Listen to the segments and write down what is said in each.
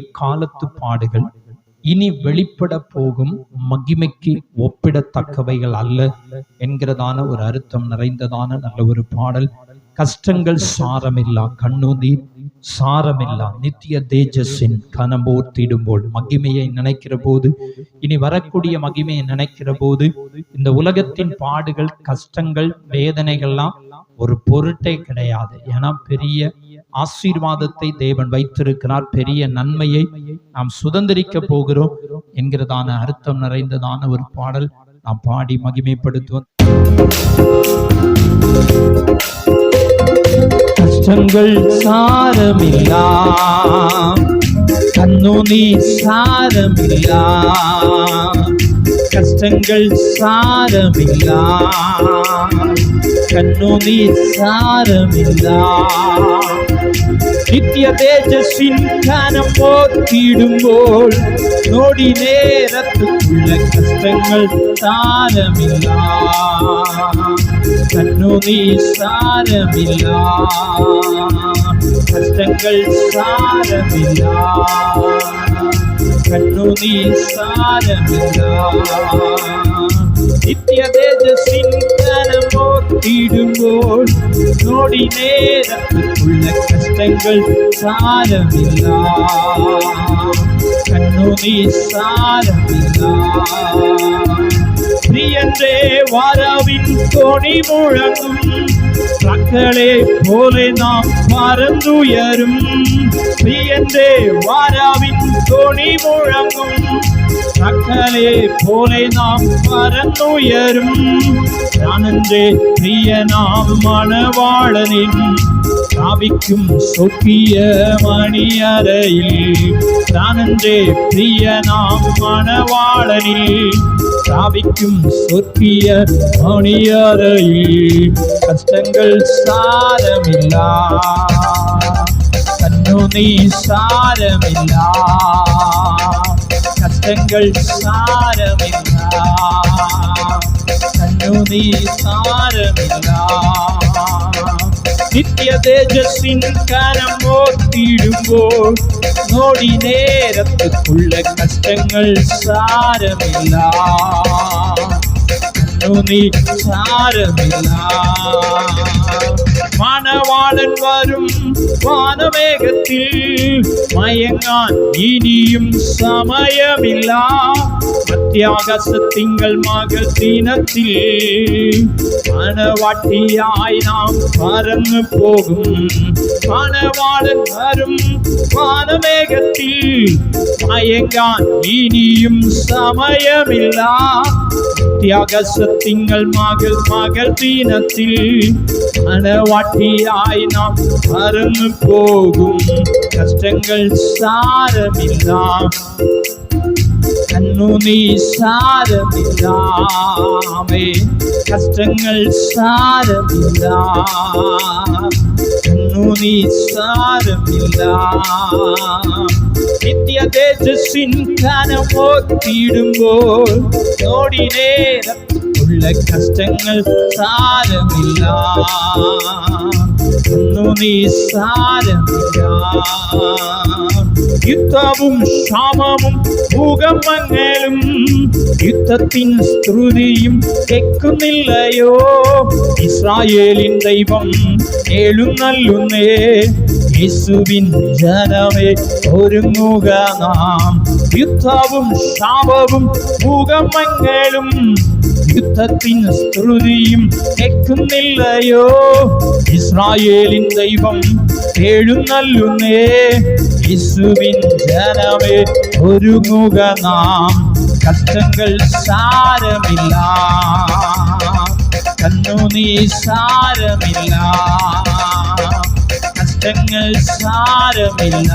இக்காலத்து பாடுகள் இனி வெளிப்பட போகும் மகிமைக்கு ஒப்பிடத்தக்கவைகள் அல்ல என்கிறதான ஒரு அர்த்தம் நிறைந்ததான நல்ல ஒரு பாடல். கஷ்டங்கள் சாரமில்லா கண்ணுதீர் சாரமில்லா நித்திய தேஜஸின் கனம்போர்த்திடும்போல் மகிமையை நினைக்கிற போது இனி வரக்கூடிய மகிமையை நினைக்கிற போது இந்த உலகத்தின் பாடுகள் கஷ்டங்கள் வேதனைகள்லாம் ஒரு பொருட்டே கிடையாது. ஏன்னா பெரிய ஆசீர்வாதத்தை தேவன் வைத்திருக்கிறார். பெரிய நன்மையை நாம் சுதந்திரிக்க போகிறோம் என்கிறதான அர்த்தம் நிறைந்ததான ஒரு பாடல் நாம் பாடி மகிமைப்படுத்துவோம். கஷ்டங்கள் சாரமில்லா. கண்ணுனி சாரமில்லா. கஷ்டங்கள் சாரமில்லா. கண்ணுனி சாரமில்லா. നിത്യ തേജസ്സിൻ ധ്യാനം പോത്തിയിടുമ്പോൾ നോടി നേരത്തുള്ള കഷ്ടങ്ങൾ താരമില്ല കണ്ണു നീ സാരമില്ല. കഷ്ടങ്ങൾ സാരമില്ല. കണ്ണു നീ സാരമില്ല. நித்திய தேஜஸின் கனம் போற்றிடும்போல் நொடி நேரத்துக்குள்ள கஷ்டங்கள் சாரமில்லா. கண்ணுனி சாரமில்லா. பிரியன்றே வாராவின் கொடி முழங்கும் மக்களே போலே நாம் மறந்துயரும். பிரியந்தே வாராவின் தோணி முழங்கும். மக்களே போலே நாம் மறந்துயரும். நானன்றே பிரிய நாம் மணவாளனின். சாவிக்கும் சொக்கிய மணியறையில். தானன்றே பிரிய நாம் மணவாளனில். സ്ഥാപിക്കും സ്വർഗീയ മണിയറയിൽ കഷ്ടങ്ങൾ സാരമില്ല. കണ്ണു നീ സാരമില്ല. കഷ്ടങ്ങൾ സാരമില്ല. കണ്ണു നീ സാരമില്ല. നിത്യ തേജസ്സിൻ കരം ഓർത്തിടുമ്പോൾ நொடி நேரத்துக்குள்ள கஷ்டங்கள் சாரமில்லா. கண்ணுனி சாரமில்லா. மணவாளன் வரும் வானவேகத்தில் மயங்கான் இனியும் சமயமில்லா. தியாக திங்கள் மாக சீனத்தில். மனவாட்டியாய் நாம் பறந்து போகும். மனவாளன் வரும் வானவேகத்தில் மயங்கான் இனியும் சமயமில்லா. தியாக திங்கள் மகள் மகள் தீனத்தில் மனவாட்டியாய் நாம் பறந்து போகும். கஷ்டங்கள் കണ്ണു നീ സാരമില്ലാമേ. കഷ്ടങ്ങൾ സാരമില്ല കണ്ണു നീ സാരമില്ല നിത്യ തേജസ്സിൻ കനമോ തീടുമ്പോൾ നോടിനേ ഉള്ള കഷ്ടങ്ങൾ സാരമില്ല. നീ സാരമില്ല. യുദ്ധവും ക്ഷാമവും ഭൂകമ്പങ്ങളും യുദ്ധത്തിൻ സ്തുതിയും കേൾക്കുന്നില്ലയോ? ഇസ്രായേലിൻ ദൈവം ഏഴുന്നല്ലുന്നേ യേശുവിൻ ജനമേ ഒരുങ്ങുക നാം. യുദ്ധവും ശാപവും ഭൂകമ്പങ്ങളും യുദ്ധത്തിൻ സ്തുതിയും കേൾക്കുന്നില്ലയോ? ഇസ്രായേലിൻ ദൈവം എഴുന്നള്ളുന്നേ യേശുവിൻ ജനമേ ഒരുങ്ങുക നാം. കഷ്ടങ്ങൾ സാരമില്ല. കണ്ണുനീ സാരമില്ല. കഷ്ടങ്ങൾ സാരമില്ല.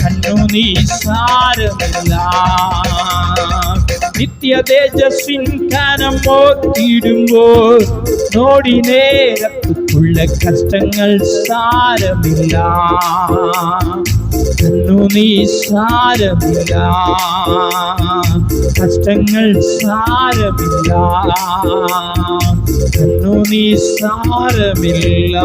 കണ്ണുനീ സാരമില്ല. നിത്യ തേജസ്വിൻ കനം മോത്തിടുമ്പോൾ നോടി നേരത്തുള്ള കഷ്ടങ്ങൾ സാരമില്ല. കണ്ണുനീ സാരമില്ല. കഷ്ടങ്ങൾ സാരമില്ല. കണ്ണുനീ സാരമില്ല.